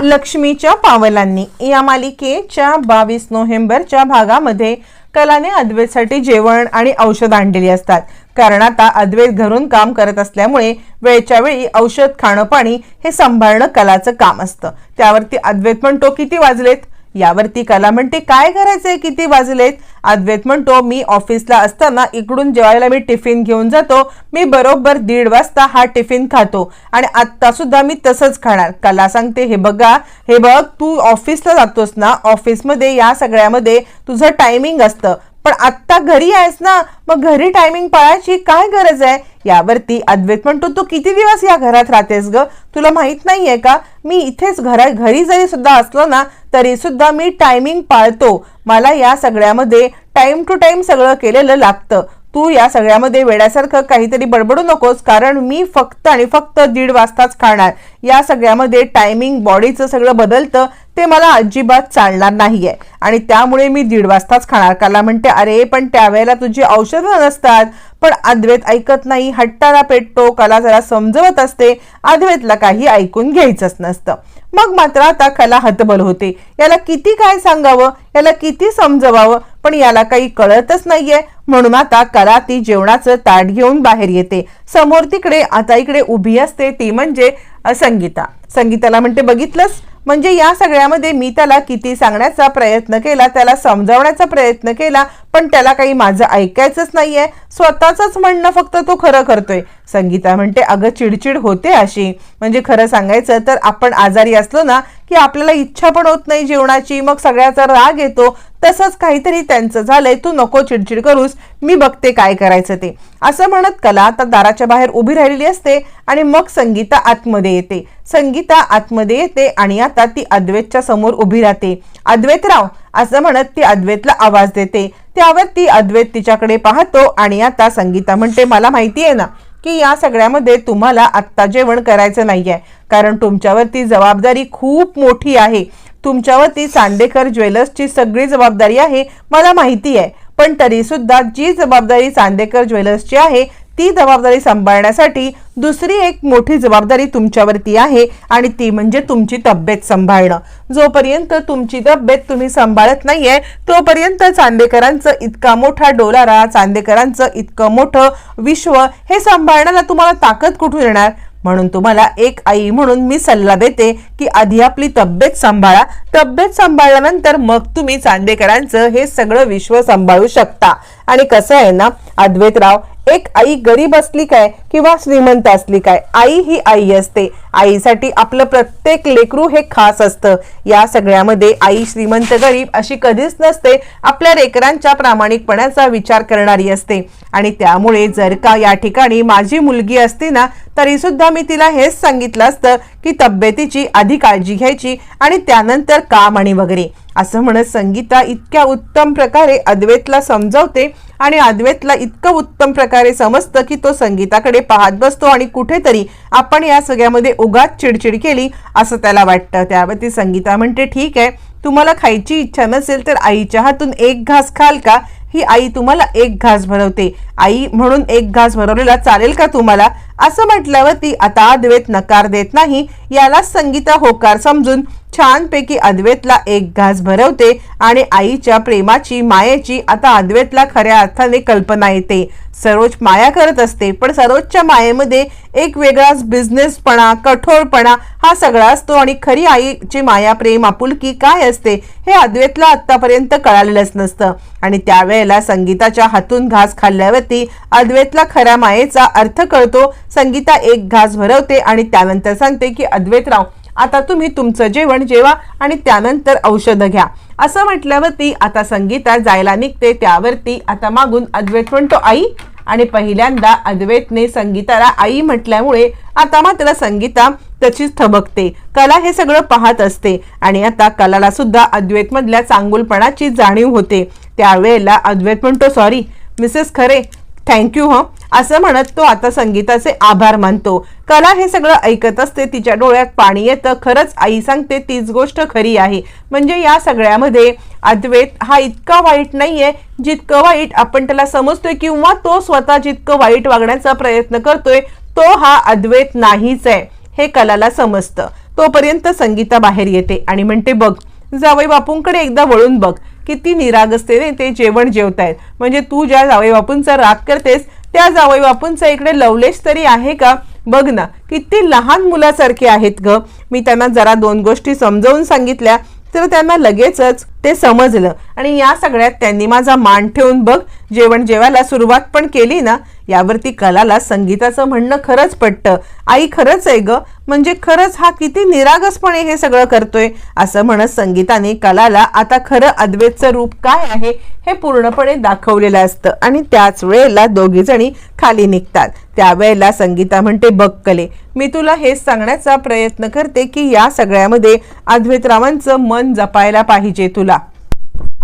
लक्ष्मीच्या पावलांनी या मालिकेच्या बावीस नोव्हेंबरच्या भागामध्ये कलाने अद्वैतसाठी जेवण आणि औषध आणलेली असतात. कारण आता अद्वैत घरून काम करत असल्यामुळे वेळच्या वेळी औषध खाणं पाणी हे सांभाळणं कलाचं काम असतं. त्यावरती अद्वैत म्हणतो किती वाजलेत? यावरती कला म्हणते काय करायचंय? किती वाजलेत? अद्वैत म्हणतो मी ऑफिसला असताना इकडून जेवायला मी टिफिन घेऊन जातो. मी बरोबर दीड वाजता हा टिफिन खातो आणि आत्ता सुद्धा मी तसंच खाणार. कला सांगते हे बघा हे बघ तू ऑफिसला जातोस ना ऑफिसमध्ये या सगळ्यामध्ये तुझं टायमिंग असतं. पण आत्ता घरी आहेस ना मग घरी टायमिंग पाळायची काय गरज आहे? यावरती अद्वैत म्हणतो तू किती दिवस या घरात राहतेस ग? तुला माहीत नाहीये का? मी इथेच घरा घरी जरी सुद्धा असलो ना तरी सुद्धा मी टायमिंग पाळतो. मला या सगळ्यामध्ये टाईम टू टाईम सगळं केलेलं लागतं. तू या सगळ्यामध्ये वेड्यासारखं काहीतरी बडबडू नकोस कारण मी फक्त आणि फक्त दीड वाजताच खाणार. या सगळ्यामध्ये टायमिंग बॉडीचं सगळं बदलतं ते मला अजिबात चालणार नाहीये. आणि त्यामुळे मी दीड वाजताच खाणार. काला म्हणते अरे पण त्यावेळेला तुझी औषधं नसतात. पण अद्वैत ऐकत नाही हट्टाला पेटतो. कला जरा समजवत असते अद्वैतला काही ऐकून घ्यायचंच नसतं. मग मात्र आता कला हतबल होते. याला किती काय सांगावं? याला किती समजवावं? पण याला काही कळतच नाहीये. म्हणून आता कला ती जेवणाचं ताट घेऊन बाहेर येते. समोर तिकडे आता इकडे उभी असते ती म्हणजे संगीता. संगीताला म्हणते बघितलंच म्हणजे या सगळ्यामध्ये मी त्याला किती सांगण्याचा प्रयत्न केला त्याला समजावण्याचा प्रयत्न केला पण त्याला काही माझं ऐकायचंच नाहीये. स्वतःच म्हणणं फक्त तो खरं करतोय. संगीता म्हणते अगं चिडचिड होते अशी. म्हणजे खरं सांगायचं तर आपण आजारी असलो ना की आपल्याला इच्छा पण होत नाही जेवणाची. मग सगळ्याचा राग येतो. तसंच काहीतरी त्यांचं झालंय. तू नको चिडचिड करूस. मी बघते काय करायचं ते. असं म्हणत कला आता दाराच्या बाहेर उभी राहिलेली असते आणि मग संगीता आतमध्ये येते. संगीता आतमध्ये येते आणि आता ती अद्वैतच्या समोर उभी राहते. अद्वैतराव असं म्हणत ती अद्वैतला आवाज देते. त्यावर ती अद्वैत तिच्याकडे पाहतो आणि आता संगीता म्हणते मला माहिती आहे ना की या सगळ्यामध्ये तुम्हाला आत्ता जेवण करायचं नाही आहे कारण तुमच्यावरती जबाबदारी खूप मोठी आहे. तुमच्यावरती चांदेकर ज्वेलर्सची सगळी जबाबदारी आहे. मला माहिती आहे. पण तरी सुद्धा जी जबाबदारी चांदेकर ज्वेलर्सची आहे ती जबाबदारी सांभाळण्यासाठी दुसरी एक मोठी जबाबदारी तुमच्यावरती आहे आणि ती म्हणजे तुमची तब्येत सांभाळणं. जोपर्यंत तुमची तब्येत तुम्ही सांभाळत नाहीये तोपर्यंत चांदेकरांचं इतका मोठा डोलारा चांदेकरांचं इतकं मोठं विश्व हे सांभाळण्याला तुम्हाला ताकद कुठून येणार? म्हणून तुम्हाला एक आई म्हणून मी सल्ला देते की आधी आपली तब्येत सांभाळा. तब्येत सांभाळल्यानंतर मग तुम्ही चांदेकरांचं हे सगळं विश्व सांभाळू शकता. आणि कसं आहे ना अद्वैतराव एक आई गरीब असली काय किंवा श्रीमंत असली काय? आई ही आई असते. आईसाठी आपलं प्रत्येक लेकरू हे खास असतं. या सगळ्यामध्ये आई श्रीमंत गरीब अशी कधीच नसते. आपल्या लेकरांच्या प्रामाणिकपणाचा विचार करणारी असते. आणि त्यामुळे जर का या ठिकाणी माझी मुलगी असती ना तरी सुद्धा मी तिला हेच सांगितलं असतं की तब्येतीची आधी काळजी घ्यायची आणि त्यानंतर काम आणि वगैरे. असं म्हणत संगीता इतक्या उत्तम प्रकारे अद्वैतला समजवते आणि अद्वैतला इतकं उत्तम प्रकारे समजतं की तो संगीताकडे पाहत बसतो आणि कुठेतरी आपण या सगळ्यामध्ये उगाच चिडचिड केली असं त्याला वाटतं. त्यावरती संगीता म्हणते ठीक आहे तुम्हाला खायची इच्छा नसेल तर आईच्या हातून एक घास खाल का? ही आई तुम्हाला एक घास भरवते. आई म्हणून एक घास भरवलेला चालेल का तुम्हाला? असं म्हटल्यावर ती आता अद्वैत नकार देत नाही. यालाच संगीता होकार समजून छानपैकी अद्वैतला एक घास भरवते आणि आईच्या प्रेमाची मायेची आता अद्वैतला खऱ्या अर्थाने कल्पना येते. सरोज माया करत असते पण सरोजच्या मायेमध्ये एक वेगळाच बिझनेसपणा कठोरपणा हा सगळा असतो आणि खरी आईची माया प्रेम आपुलकी काय असते हे अद्वैतला आत्तापर्यंत कळालेलंच नसतं. आणि त्यावेळेला संगीताच्या हातून घास खाल्ल्यावरती अद्वैतला खऱ्या मायेचा अर्थ कळतो. संगीता एक घास भरवते आणि त्यानंतर सांगते की अद्वैतराव आता तुम्ही तुमचं जेवण जेवा आणि त्यानंतर औषधं घ्या. असं म्हटल्यावरती आता संगीता जायला निघते. त्यावरती आता मागून अद्वैत म्हणतो आई. आणि पहिल्यांदा अद्वैतने संगीताला आई म्हटल्यामुळे आता मात्र संगीता तशीच थबकते. कला हे सगळं पाहत असते आणि आता कलाला सुद्धा अद्वैत मधल्या चांगुलपणाची जाणीव होते. त्यावेळेला अद्वैत म्हणतो सॉरी मिसेस खरे थँक्यू ह. असं म्हणत तो आता संगीताचे आभार मानतो. कला हे सगळं ऐकत असते तिच्या डोळ्यात पाणी येतं. खरंच आई सांगते तीच गोष्ट खरी आहे. म्हणजे या सगळ्यामध्ये अद्वैत हा इतका वाईट नाहीये जितकं वाईट आपण त्याला समजतोय किंवा तो स्वतः जितकं वाईट वागण्याचा प्रयत्न करतोय तो हा अद्वैत नाहीच आहे. हे कलाला समजतं. तोपर्यंत संगीता बाहेर येते आणि म्हणते बघ जावई बापूंकडे एकदा वळून बघ. किती निरागसतेने ते जेवण जेवतायत. म्हणजे तू ज्या जावई बापूंचा राग करतेस त्या जावई बापूंचा इकडे लवलेश तरी आहे का? बघ ना किती लहान मुलासारखे आहेत ग. मी त्यांना जरा दोन गोष्टी समजावून सांगितल्या तर त्यांना लगेचच ते समजलं. आणि या सगळ्यात त्यांनी माझा मान ठेवून बघ जेवण जेवायला सुरुवात पण केली ना यावरती कलाला संगीताचं म्हणणं खरंच पटतं. आई खरंच आहे ग. म्हणजे खरंच हा किती निरागसपणे हे सगळं करतोय असं म्हणत संगीताने कलाला आता खरं अद्वैतचं रूप काय आहे हे पूर्णपणे दाखवलेलं असतं. आणि त्याच वेळेला दोघी जणी खाली निघतात. त्यावेळेला संगीता म्हणते बघ कले मी तुला हेच सांगण्याचा प्रयत्न करते की या सगळ्यामध्ये अद्वैतरावांचं मन जपायला पाहिजे तुला.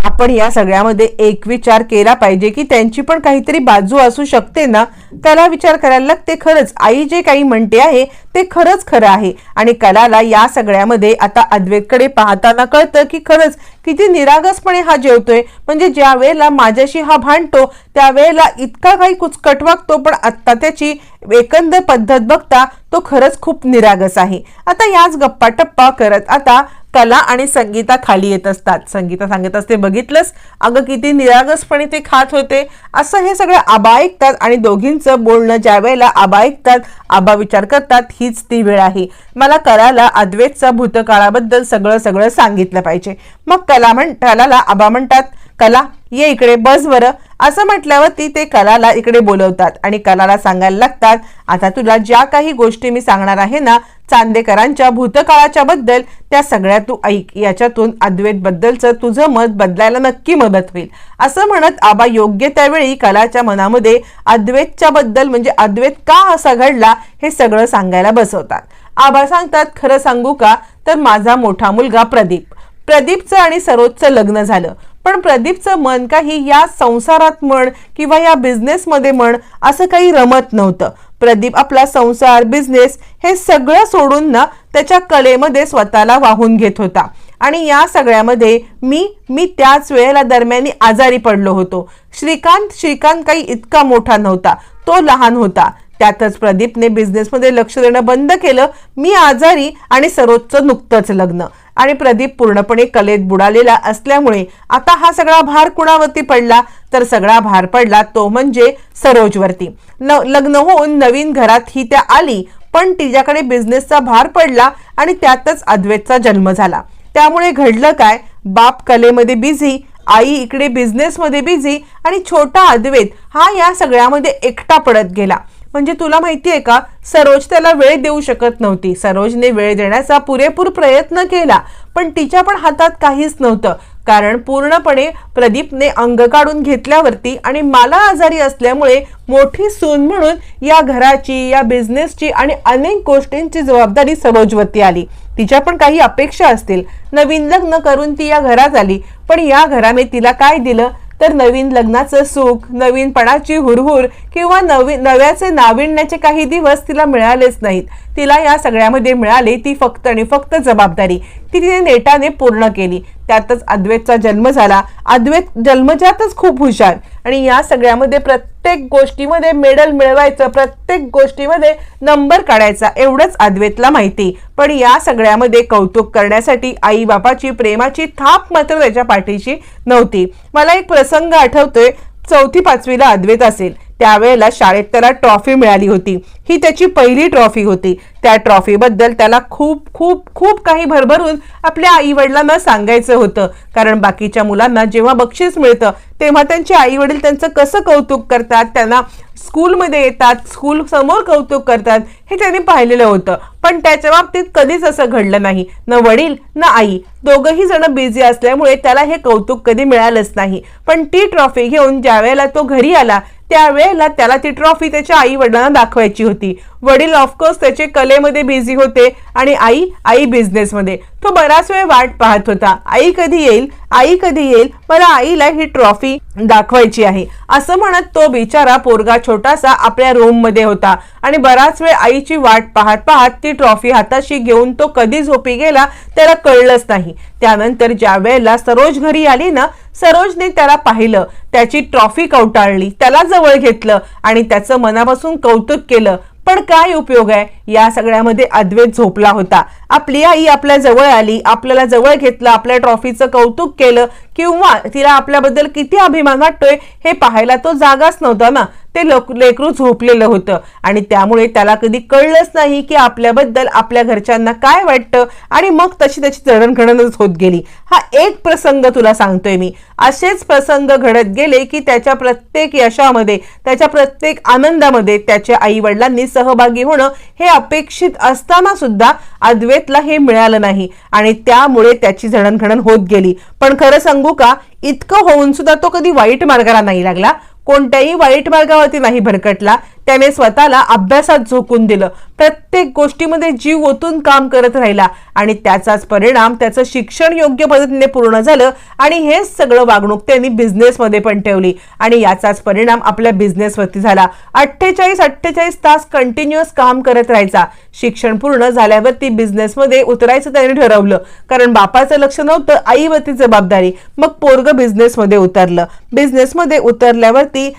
आपण या सगळ्यामध्ये एक विचार केला पाहिजे की त्यांची पण काहीतरी बाजू असू शकते ना? त्याला विचार करायला लागते खरंच आई जे काही म्हणते आहे ते खरंच खरं आहे. आणि कलाला या सगळ्यामध्ये आता अद्वैतकडे पाहताना कळतं की खरंच किती निरागसपणे हा जेवतोय. म्हणजे ज्या वेळेला माझ्याशी हा भांडतो त्यावेळेला इतका काही कुचकट वागतो पण आत्ता त्याची एकंदर पद्धत बघता तो खरंच खूप निरागस आहे. आता याच गप्पा टप्पा करत आता कला आणि संगीता खाली येत असतात. संगीता सांगत असते बघितलंच अगं किती निरागसपणे ते खात होते. असं हे सगळं आबा ऐकतात आणि दोघींचं बोलणं ज्या वेळेला आबा ऐकतात आबा विचार करतात हीच ती वेळ आहे. मला कलाला अद्वैतचा भूतकाळाबद्दल सगळं सगळं सांगितलं पाहिजे. मग कला म्हण कलाला आबा म्हणतात कला ये इकडे बस बरं. असं म्हटल्यावरती ते कलाला इकडे बोलवतात आणि कलाला सांगायला लागतात आता तुला ज्या काही गोष्टी मी सांगणार आहे ना चांदेकरांच्या भूतकाळाच्या बद्दल त्या सगळ्या तू ऐक. याच्यातून अद्वैत बद्दलचं तुझं मत बदलायला नक्की मदत होईल. असं म्हणत आबा योग्य त्यावेळी कलाच्या मनामध्ये अद्वैतच्या बद्दल म्हणजे अद्वैत का असा घडला हे सगळं सांगायला बसवतात. आबा सांगतात खरं सांगू का? तर माझा मोठा मुलगा प्रदीप. प्रदीपचं आणि सरोजचं लग्न झालं. पण प्रदीपचं मन काही या संसारात म्हण किंवा या बिझनेसमध्ये म्हण असं काही रमत नव्हतं. प्रदीप आपला संसार बिझनेस हे सगळं सोडून ना त्याच्या कलेमध्ये स्वतःला वाहून घेत होता. आणि या सगळ्यामध्ये मी मी त्याच वेळेला दरम्यानी आजारी पडलो होतो. श्रीकांत श्रीकांत काही इतका मोठा नव्हता. तो लहान होता. त्यातच प्रदीपने बिझनेसमध्ये लक्ष देणं बंद केलं. मी आजारी आणि सरोजचं नुकतंच लग्न. आणि प्रदीप पूर्णपणे कलेत बुडालेला असल्यामुळे आता हा सगळा भार कुणावरती पडला? तर सगळा भार पडला तो म्हणजे सरोजवरती. न लग्न होऊन नवीन घरात ही त्या आली पण तिच्याकडे बिझनेसचा भार पडला आणि त्यातच अद्वैतचा जन्म झाला. त्यामुळे घडलं काय? बाप कलेमध्ये बिझी आई इकडे बिझनेसमध्ये बिझी आणि छोटा अद्वैत हा या सगळ्यामध्ये एकटा पडत गेला. म्हणजे तुला माहिती आहे का सरोज त्याला वेळ देऊ शकत नव्हती. सरोजने वेळ देण्याचा पुरेपूर प्रयत्न केला पण तिच्या पण हातात काहीच नव्हतं. कारण पूर्णपणे प्रदीपने अंग काढून घेतल्यावरती आणि मला आजारी असल्यामुळे मोठी सून म्हणून या घराची या बिझनेसची आणि अनेक गोष्टींची जबाबदारी सरोजवरती आली. तिच्या पण काही अपेक्षा असतील. नवीन लग्न करून ती या घरात आली पण या घराने तिला काय दिलं? तर नवीन लग्नाचं सुख नवीनपणाची हुरहुर किंवा नवीन नव्याचे नाविण्याचे काही दिवस तिला मिळालेच नाहीत. तिला या सगळ्यामध्ये मिळाली ती फक्त आणि फक्त जबाबदारी. ती तिने नेटाने पूर्ण केली. त्यातच अद्वैतचा जन्म झाला. अद्वैत जन्मजातच खूप हुशार. आणि या सगळ्यामध्ये प्रत्येक गोष्टीमध्ये मेडल मिळवायचं प्रत्येक गोष्टीमध्ये नंबर काढायचा एवढंच अद्वेतला माहिती. पण या सगळ्यामध्ये कौतुक करण्यासाठी आई बापाची प्रेमाची थाप मात्र त्याच्या पाठीशी नव्हती. मला एक प्रसंग आठवतोय चौथी पाचवीला अद्वैत असेल. त्यावेळेला शाळेत त्याला ट्रॉफी मिळाली होती. ही त्याची पहिली ट्रॉफी होती. त्या ट्रॉफीबद्दल त्याला खूप खूप खूप काही भरभरून आपल्या आई वडिलांना सांगायचं होतं. कारण बाकीच्या मुलांना जेव्हा बक्षीस मिळतं तेव्हा त्यांचे आई वडील त्यांचं कसं कौतुक करतात त्यांना स्कूलमध्ये येतात स्कूल समोर कौतुक करतात हे त्यांनी पाहिलेलं होतं. पण त्याच्या बाबतीत कधीच असं घडलं नाही. न वडील न आई. दोघही जण बिझी असल्यामुळे त्याला हे कौतुक कधी मिळालंच नाही. पण ती ट्रॉफी घेऊन ज्या वेळेला तो घरी आला त्यावेळेला त्याला ती ट्रॉफी त्याच्या आई वडिलांना दाखवायची होती. वडील ऑफकोर्स त्याचे कलेमध्ये बिझी होते आणि आई आई बिझनेसमध्ये तो बराच वेळ वाट पाहत होता. आई कधी येईल? आई कधी येईल? मला आईला ही ट्रॉफी दाखवायची आहे. असं म्हणत तो बिचारा पोरगा छोटासा आपल्या रूममध्ये होता. आणि बराच वेळ आईची वाट पाहत पाहत ती ट्रॉफी हाताशी घेऊन तो कधी झोपी गेला त्याला कळलंच नाही. त्यानंतर ज्या वेळेला सरोज घरी आली ना सरोजने त्याला पाहिलं. त्याची ट्रॉफी कवटाळली. त्याला जवळ घेतलं आणि त्याचं मनापासून कौतुक केलं. पण काय उपयोग आहे? या सगळ्यामध्ये अद्वैत झोपला होता. आपली आई आपल्या जवळ आली आपल्याला जवळ घेतलं आपल्या ट्रॉफीचं कौतुक केलं किंवा तिला आपल्याबद्दल किती अभिमान वाटतोय हे पाहायला तो जागाच नव्हता ना. ते लोक लेकरू झोपलेलं होतं. आणि त्यामुळे त्याला कधी कळलंच नाही की आपल्याबद्दल आपल्या घरच्यांना काय वाटतं आणि मग तशी त्याची जडणघडणच होत गेली. हा एक प्रसंग तुला सांगतोय मी. असेच प्रसंग घडत गेले की त्याच्या प्रत्येक यशामध्ये त्याच्या प्रत्येक आनंदामध्ये त्याच्या आई वडिलांनी सहभागी होणं हे अपेक्षित असताना सुद्धा अद्वैतला हे मिळालं नाही. आणि त्यामुळे त्याची जडणघडण होत गेली. पण खरं सांगू का इतकं होऊन सुद्धा तो कधी वाईट मार्गाला नाही लागला. कोणत्याही वाईट मार्गावरती नाही भरकटला. त्याने स्वतःला अभ्यासात झोकून दिलं. प्रत्येक गोष्टीमध्ये जीव ओतून काम करत राहिला आणि त्याचाच परिणाम त्याचं शिक्षण योग्य पद्धतीने पूर्ण झालं आणि हेच सगळं वागणूक त्यांनी बिझनेसमध्ये पण ठेवली. आणि याचाच परिणाम आपल्या बिझनेसवरती झाला. अठ्ठेचाळीस अठ्ठेचाळीस तास कंटिन्युअस काम करत राहायचा. शिक्षण पूर्ण झाल्यावरती बिझनेसमध्ये उतरायचं त्याने ठरवलं. कारण बापाचं लक्ष नव्हतं आईवरती जबाबदारी. मग पोरग बिझनेसमध्ये उतरलं. बिझनेसमध्ये उतरल्यावरती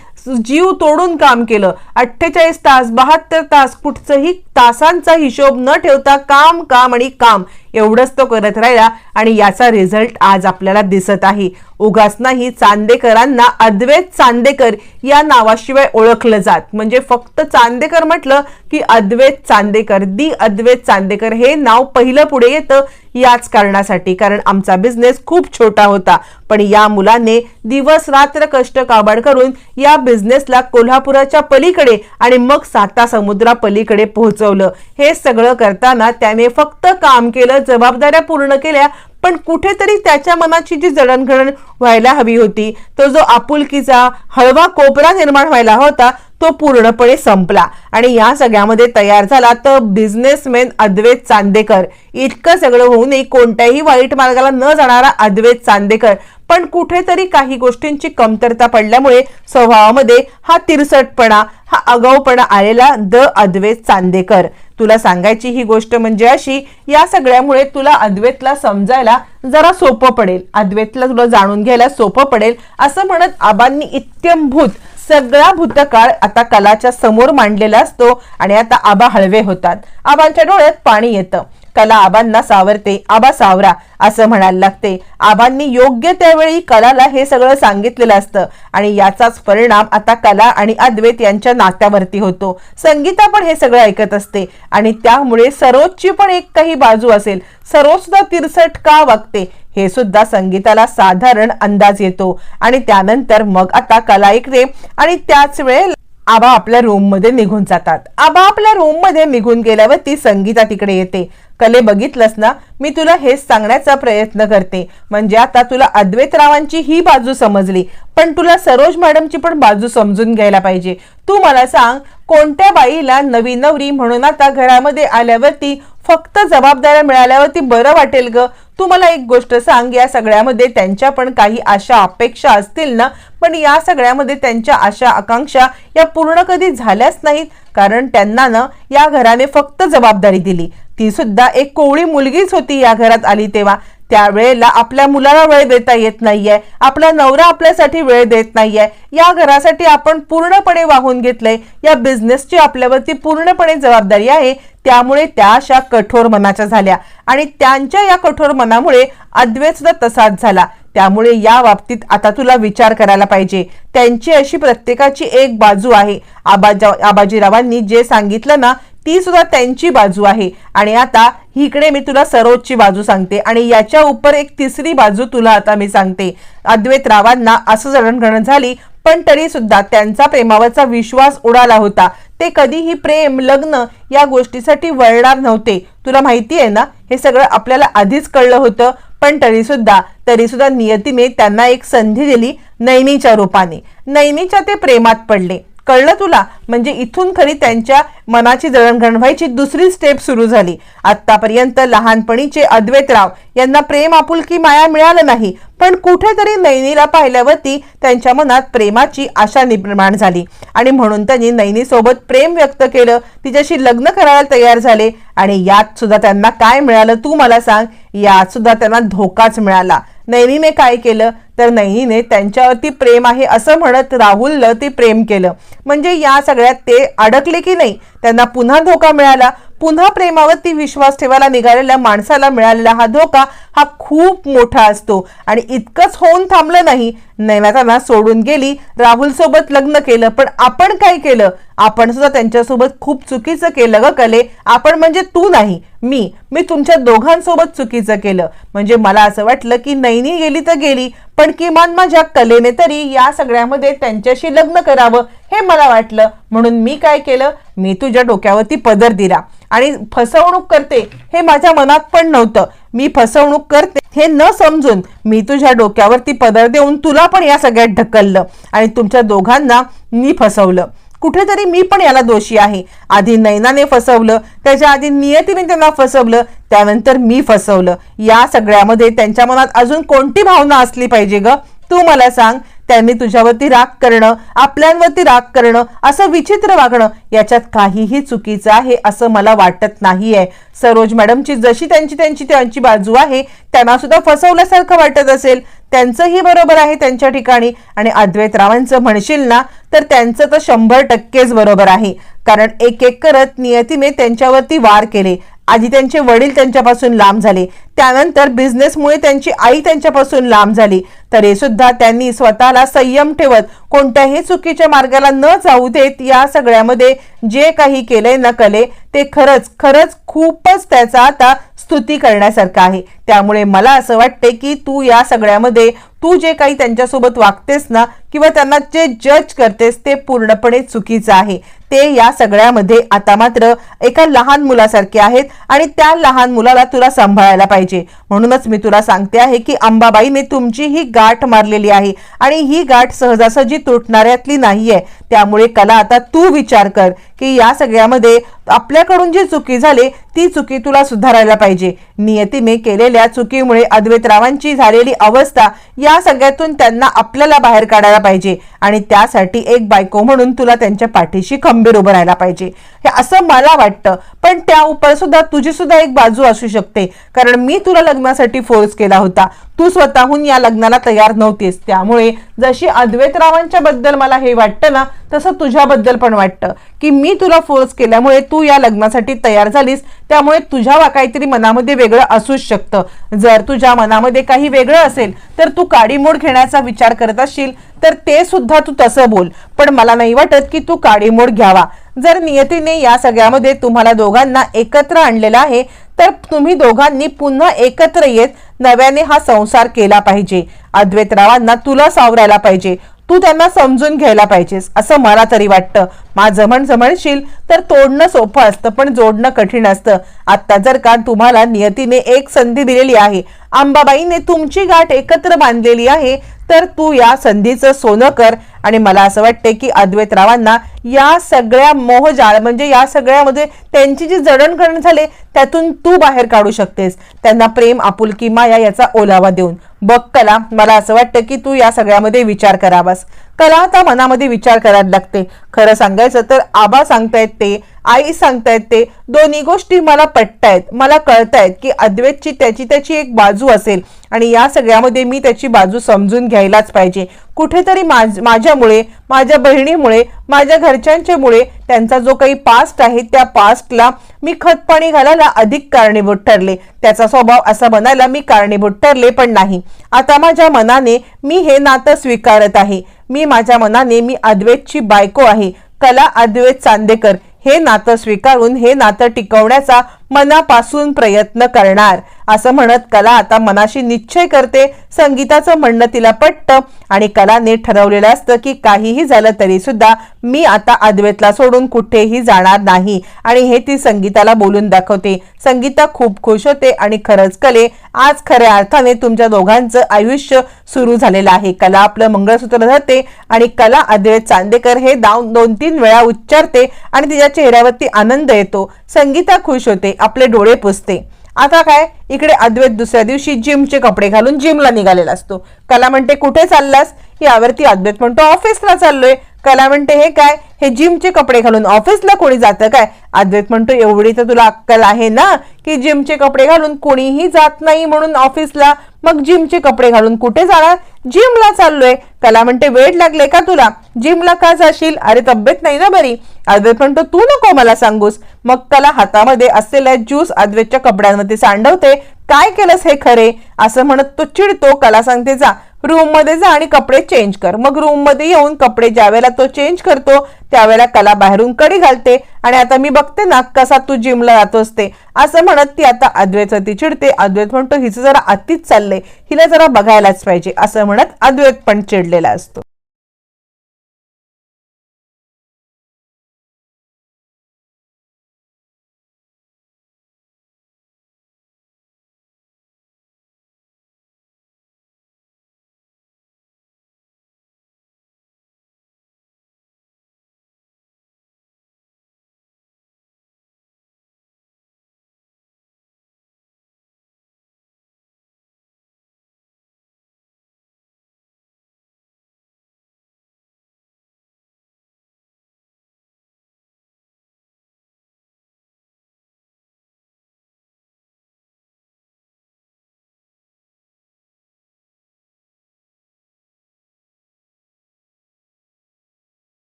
जीव तोडून काम केलं. अठ्ठेचाळीस तास बहात्तर तास कुठचंही तासांचा हिशोब न ठेवता काम काम आणि काम. एवढंच तो करत राहिला आणि याचा रिझल्ट आज आपल्याला दिसत आहे. उगाच नाही चांदेकरांना अद्वैत चांदेकर या नावाशिवाय ओळखलं जात. म्हणजे फक्त चांदेकर म्हटलं की अद्वैत चांदेकर. दी अद्वैत चांदेकर हे नाव पहिलं पुढे येतं याच कारणासाठी. कारण आमचा बिझनेस खूप छोटा होता. पण या मुलाने दिवस रात्र कष्ट काबाड करून या बिझनेसला कोल्हापुराच्या पलीकडे आणि मग साता समुद्रा पलीकडे पोहोचवलं. हे सगळं करताना त्याने फक्त काम केलं जबाबदाऱ्या पूर्ण केल्या पण कुठेतरी त्याच्या मनाची जी जडणघडण व्हायला हवी होती तो जो आपुलकीचा हळवा कोपरा निर्माण व्हायला होता तो पूर्णपणे संपला. आणि या सगळ्यामध्ये तयार झाला तर बिझनेसमॅन अद्वैत चांदेकर. इतकं सगळं होऊनही कोणत्याही वाईट मार्गाला न जाणारा अद्वैत चांदेकर. पण कुठेतरी काही गोष्टींची कमतरता पडल्यामुळे स्वभावामध्ये हा तिरसटपणा हा आगाऊपणा आलेला द अद्वैत चांदेकर. तुला सांगायची ही गोष्ट म्हणजे अशी या सगळ्यामुळे तुला अद्वैतला समजायला जरा सोपं पडेल. अद्वैतला तुला जाणून घ्यायला सोपं पडेल. असं म्हणत आबांनी इत्यंभूत सगळा भूतकाळ आता कलाच्या समोर मांडलेला असतो आणि आता आबा हळवे होतात. आबांच्या डोळ्यात पाणी येतं. कला आबांना सावरते आबा सावरा असं म्हणायला लागते. आबांनी योग्य त्यावेळी कलाला हे सगळं सांगितलेलं असतं. आणि याचाच परिणाम आता कला आणि अद्वैत यांच्या नात्यावरती होतो. संगीता पण हे सगळं ऐकत असते. आणि त्यामुळे सरोजची पण एक काही बाजू असेल. सरोज सुद्धा तिरसट का वागते? हे सुद्धा संगीताला साधारण अंदाज येतो. आणि त्यानंतर मग आता कला ऐकते. आणि त्याच वेळेला आबा आपल्या रूममध्ये निघून जातात. आबा आपल्या रूममध्ये निघून गेल्यावर ती संगीता तिकडे येते. कले बघितलंस ना मी तुला हेच सांगण्याचा प्रयत्न करते. म्हणजे आता तुला अद्वैतरावांची ही बाजू समजली पण तुला सरोज मॅडमची पण बाजू समजून घ्यायला पाहिजे. तू मला सांग कोणत्या बाईला नवी नवरी म्हणून आता घरामध्ये आल्यावरती फक्त जबाबदाऱ्या मिळाल्यावरती बरं वाटेल ग? तू मला एक गोष्ट सांग या सगळ्यामध्ये त्यांच्या पण काही आशा अपेक्षा असतील ना? पण या सगळ्यामध्ये त्यांच्या आशा आकांक्षा या पूर्ण कधी झाल्याच नाहीत. कारण त्यांना ना या घराने फक्त जबाबदारी दिली. ती सुद्धा एक कोवळी मुलगीच होती या घरात आली तेव्हा. त्यावेळेला आपल्या मुलाला वेळ देता येत नाहीये. आपला नवरा आपल्यासाठी वेळ देत नाहीये. या घरासाठी आपण पूर्णपणे वाहून घेतलंय. या बिझनेसची आपल्यावरती पूर्णपणे जबाबदारी आहे. त्यामुळे त्या अशा कठोर मनाच्या झाल्या. आणि त्यांच्या या कठोर मनामुळे अद्वैत सुद्धा तसाच झाला. त्यामुळे या बाबतीत आता तुला विचार करायला पाहिजे. त्यांची अशी प्रत्येकाची एक बाजू आहे. आबाजा आबाजीरावांनी जे सांगितलं ना ती सुद्धा त्यांची बाजू आहे. आणि आता इकडे मी तुला सरोजची बाजू सांगते आणि याच्या उपर एक तिसरी बाजू तुला आता मी सांगते. अद्वैत रावांना असं जडणघडण झाली पण तरी सुद्धा त्यांचा प्रेमावरचा विश्वास उडाला होता. ते कधीही प्रेम लग्न या गोष्टीसाठी वळणार नव्हते. तुला माहिती आहे ना हे सगळं आपल्याला आधीच कळलं होतं पण तरी सुद्धा तरी सुद्धा नियतीने त्यांना एक संधी दिली नैनीच्या रूपाने. नैनीच्या ते प्रेमात पडले. कळलं तुला? म्हणजे इथून खरी त्यांच्या मनाची जळणघळण व्हायची दुसरी स्टेप सुरू झाली. आतापर्यंत लहानपणीचे अद्वैतराव यांना प्रेम आपुलकी माया मिळालं नाही पण कुठेतरी नैनीला पाहिल्यावरती त्यांच्या मनात प्रेमाची आशा निर्माण झाली. आणि म्हणून त्यांनी नैनीसोबत प्रेम व्यक्त केलं. तिच्याशी लग्न करायला तयार झाले. आणि यात सुद्धा त्यांना काय मिळालं तू मला सांग? यात सुद्धा त्यांना धोकाच मिळाला. नैनीने काय केलं? तर नैनीने त्यांच्यावरती प्रेम आहे असं म्हणत राहुलला ते प्रेम केलं. म्हणजे या सगळ्यात ते अडकले की नाही त्यांना पुन्हा धोका मिळाला. पुन्हा प्रेमावरती विश्वास ठेवायला निघालेल्या माणसाला मिळालेला हा धोका हा खूप मोठा असतो. आणि इतकंच होऊन थांबलं नाही. नैनाताना सोडून गेली. राहुल सोबत लग्न केलं. पण आपण काय केलं? आपण सुद्धा त्यांच्यासोबत खूप चुकीचं केलं ग कले. आपण म्हणजे तू नाही. मी. मी तुमच्या दोघांसोबत चुकीचं केलं. म्हणजे मला असं वाटलं की नैनी गेली तर गेली. पण किमान माझ्या कलेने तरी या सगळ्यामध्ये त्यांच्याशी लग्न करावं. हे मला वाटलं. म्हणून मी काय केलं? मी तुझ्या डोक्यावरती पदर दिला. आणि फसवणूक करते हे माझ्या मनात पण नव्हतं. मी फसवणूक करते हे न समजून मी तुझ्या डोक्यावरती पदर देऊन तुला पण या सगळ्यात ढकललं आणि तुमच्या दोघांना मी फसवलं. कुठेतरी मी पण याला दोषी आहे. आधी नैनाने फसवलं त्याच्या आधी नियतीने त्यांना फसवलं त्यानंतर मी फसवलं. या सगळ्यामध्ये त्यांच्या मनात अजून कोणती भावना असली पाहिजे ग? तू मला सांग त्यांनी तुझ्यावरती राग करणं आपल्यांवरती राग करणं असं विचित्र वागणं याच्यात काहीही चुकीचं आहे असं मला वाटत नाहीये. सरोज मॅडमची जशी त्यांची त्यांची त्यांची बाजू आहे त्यांना सुद्धा फसवल्यासारखं वाटत असेल. त्यांचंही बरोबर आहे त्यांच्या ठिकाणी. आणि अद्वैत रावांचं म्हणशील ना तर त्यांचं तर शंभर टक्केच बरोबर आहे. कारण एक एक करत नियतीने त्यांच्यावरती वार केले. आधी त्यांचे वडील त्यांच्यापासून लांब झाले. त्यानंतर बिझनेसमुळे त्यांची आई त्यांच्यापासून लांब झाली. तरी सुद्धा त्यांनी स्वतःला संयम ठेवत कोणत्याही चुकीच्या मार्गाला न जाऊ देत या सगळ्यामध्ये जे काही केले न कले ते खरंच खरंच खूपच त्याचा आता स्तुती करण्यासारखं आहे. त्यामुळे मला असं वाटते की तू या सगळ्यामध्ये तू जे काही त्यांच्यासोबत वागतेस ना किंवा त्यांना जे जज करतेस ते पूर्णपणे चुकीचं आहे. ते या सगळ्यामध्ये आता मात्र एका लहान मुलासारखे आहेत आणि त्या लहान मुलाला तुला सांभाळायला पाहिजे. पाहिजे. म्हणूनच मी तुला सांगते आहे की अंबाबाईने तुमची ही गाठ मारलेली आहे आणि ही गाठ सहजासहजी तुटणाऱ्यातली नाहीये. त्यामुळे कला आता तू विचार कर. की या सगळ्यामध्ये आपल्याकडून जी चुकी झाली ती चुकी तुला सुधारायला पाहिजे. नियतीने केलेल्या चुकीमुळे अद्वैतरावांची झालेली अवस्था या सगळ्यातून त्यांना आपल्याला बाहेर काढायला पाहिजे आणि त्यासाठी एक बायको म्हणून तुला त्यांच्या पाठीशी खंबीर उभं राहायला पाहिजे. हे असं मला वाटतं. पण त्या उपर सुद्धा तुझी सुद्धा एक बाजू असू शकते. कारण मी तुला लग्नासाठी फोर्स केला होता. तू स्वतःहून या लग्नाला तयार नव्हतीस. त्यामुळे जशी अद्वैतरावांच्या बद्दल मला हे वाटतं ना तसं तुझ्याबद्दल पण वाटतं. की मी तुला फोर्स केल्यामुळे तू या लग्नासाठी तयार झालीस त्यामुळे तुझ्या काहीतरी मनामध्ये वेगळं असूच शकतं. जर तुझ्या मनामध्ये काही वेगळं असेल तर तू काडीमोड घेण्याचा विचार करत असशील तर ते सुद्धा तू तसं बोल. पण मला नाही वाटत की तू काडीमोड घ्यावा. जर नियतीने या सगळ्यामध्ये तुम्हाला दोघांना एकत्र आणलेलं आहे तर तुम्ही दोघांनी पुन्हा एकत्र येत नव्याने हा संसार केला पाहिजे. अद्वैतरावांना तुला सावरायला पाहिजे. तू त्यांना समजून घ्यायला पाहिजेस असं मला तरी वाटतं. माझं जमण जमणशील तर तोडणं सोपं असतं पण जोडणं कठीण असतं. आता जर का तुम्हाला नियतीने एक संधी दिलेली आहे अंबाबाईने तुमची गाठ एकत्र बांधलेली आहे तर तू या संधीचं सोनं कर. आणि मला असं वाटते की अद्वैतरावांना या सगळ्या मोहजाळ म्हणजे या सगळ्यामध्ये त्यांची जी जडणघडण झाले त्यातून तू बाहेर काढू शकतेस. त्यांना प्रेम आपुलकी माया याचा ओलावा देऊन. बघ कला मला असं वाटतं की तू या सगळ्यामध्ये विचार करावास. कला आता मनामध्ये विचार करायला लागते. खरं सांगायचं तर आबा सांगतायत ते आई सांगतायत ते दोन्ही गोष्टी मला पटतायत. मला कळतायत की अद्वैतची त्याची त्याची एक बाजू असेल आणि या सगळ्यामध्ये मी त्याची बाजू समजून घ्यायलाच पाहिजे. कुठेतरी माझ माझ्यामुळे माझ्या बहिणीमुळे माझ्या घरच्यांच्यामुळे त्यांचा जो काही पास्ट आहे त्या पास्टला मी खतपाणी घालायला अधिक कारणीभूत ठरले. त्याचा स्वभाव असा बनायला मी कारणीभूत ठरले पण नाही. आता माझ्या मनाने मी हे नातं स्वीकारत आहे. मी माझ्या मनाने मी अद्वैतची बायको आहे. कला अद्वैत चांदेकर. हे नातं स्वीकारून हे नातं टिकवण्याचा मनापासून प्रयत्न करणार. असं म्हणत कला आता मनाशी निश्चय करते. संगीताचं म्हणणं तिला पटतं आणि कलाने ठरवलेलं असतं की काहीही झालं तरी सुद्धा मी आता अद्वैतला सोडून कुठेही जाणार नाही. आणि हे ती संगीताला बोलून दाखवते. संगीता खूप खुश होते आणि खरंच कले आज खऱ्या अर्थाने तुमच्या दोघांचं आयुष्य सुरू झालेलं आहे. कला आपलं मंगळसूत्र धरते आणि कला अद्वैत चांदेकर हे दाव दोन तीन वेळा उच्चारते आणि तिच्या चेहऱ्यावरती आनंद येतो. संगीता खुश होते आपले डोळे पुसते. आता काय? इकडे अद्वैत दुसऱ्या दिवशी जिमचे कपडे घालून जिमला निघालेला असतो. कला म्हणते कुठे चाललास? यावरती अद्वैत म्हणतो ऑफिसला चाललोय. कला म्हणते हे काय? हे जिमचे कपडे घालून ऑफिसला कोणी जातं काय? अद्वैत म्हणतो एवढी तर तुला अक्कल आहे ना की जिमचे कपडे घालून कोणीही जात नाही म्हणून ऑफिसला? मग जिमचे कपडे घालून कुठे जाणार? जिमला चाललोय. कला म्हणते वेळ लागले का तुला? जिमला का जाशील? अरे तब्येत नाही ना बरी. अद्वैत म्हणतो तू नको मला सांगूस. मग कला हातामध्ये असलेल्या ज्यूस अद्वैतच्या कपड्यांमध्ये सांडवते. काय केलंस हे खरे? असं म्हणत तो चिडतो. कला सांगते जा रूममध्ये जा आणि कपडे चेंज कर. मग रूममध्ये येऊन कपडे ज्यावेळेला तो चेंज करतो त्यावेळेला कला बाहेरून कडी घालते. आणि आता मी बघते ना कसा तू जिमला जातोस ते असं म्हणत ती आता अद्वैतवरती चिडते. अद्वैत म्हणतो हिचं जरा अतिच चाललंय. हिला जरा बघायलाच पाहिजे. असं म्हणत अद्वैत पण चिडलेला असतो.